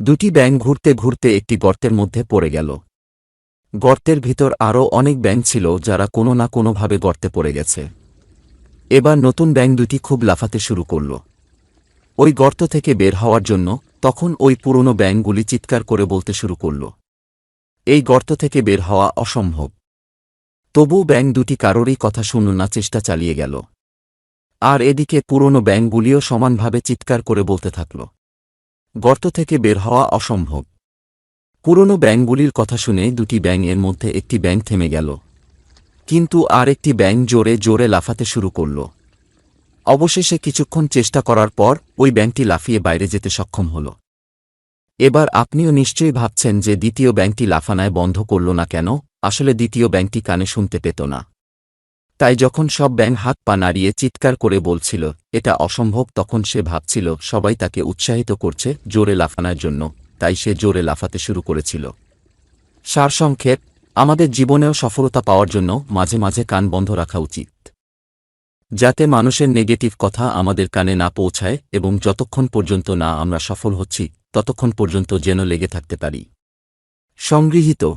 দুটি ব্যাঙ ঘুরতে ঘুরতে একটি গর্তের মধ্যে পড়ে গেল। গর্তের ভিতর আরও অনেক ব্যাঙ ছিল যারা কোনো না কোনোভাবে গর্তে পড়ে গেছে। এবার নতুন ব্যাঙ দুটি খুব লাফাতে শুরু করল। ওই গর্ত থেকে বের হওয়ার জন্য তখন ওই পুরনো ব্যাঙগুলি চিৎকার করে বলতে শুরু করল। এই গর্ত থেকে বের হওয়া অসম্ভব। তবু ব্যাঙ দুটি কারোরই কথা শুনল না, চেষ্টা চালিয়ে গেল। আর এদিকে পুরনো ব্যাঙগুলিও সমানভাবে চিৎকার করে বলতে থাকল। গর্ত থেকে বের হওয়া অসম্ভব। পুরনো ব্যাঙগুলির কথা শুনে দুটি ব্যাঙ এর মধ্যে একটি ব্যাঙ থেমে গেল। কিন্তু আর একটি ব্যাঙ জোরে জোরে লাফাতে শুরু করল। অবশেষে কিছুক্ষণ চেষ্টা করার পর ওই ব্যাঙটি লাফিয়ে বাইরে যেতে সক্ষম হল। এবার আপনিও নিশ্চয়ই ভাবছেন যে দ্বিতীয় ব্যাঙটি লাফানায় বন্ধ করল না কেন? আসলে দ্বিতীয় ব্যাঙটি কানে শুনতে পেত না। তাই যখন সব ব্যাং হাত পা নাড়িয়ে চিৎকার করে বলছিল, এটা অসম্ভব, তখন সে ভাবছিল, সবাই তাকে উৎসাহিত করছে জোরে লাফানোর জন্য, তাই সে জোরে লাফাতে শুরু করেছিল। সারসংক্ষেপ, আমাদের জীবনেও সফলতা পাওয়ার জন্য মাঝে মাঝে কান বন্ধ রাখা উচিত। যাতে মানুষের নেগেটিভ কথা আমাদের কানে না পৌঁছায় এবং যতক্ষণ পর্যন্ত না আমরা সফল হচ্ছি, ততক্ষণ পর্যন্ত যেন লেগে থাকতে পারি। সংগৃহীত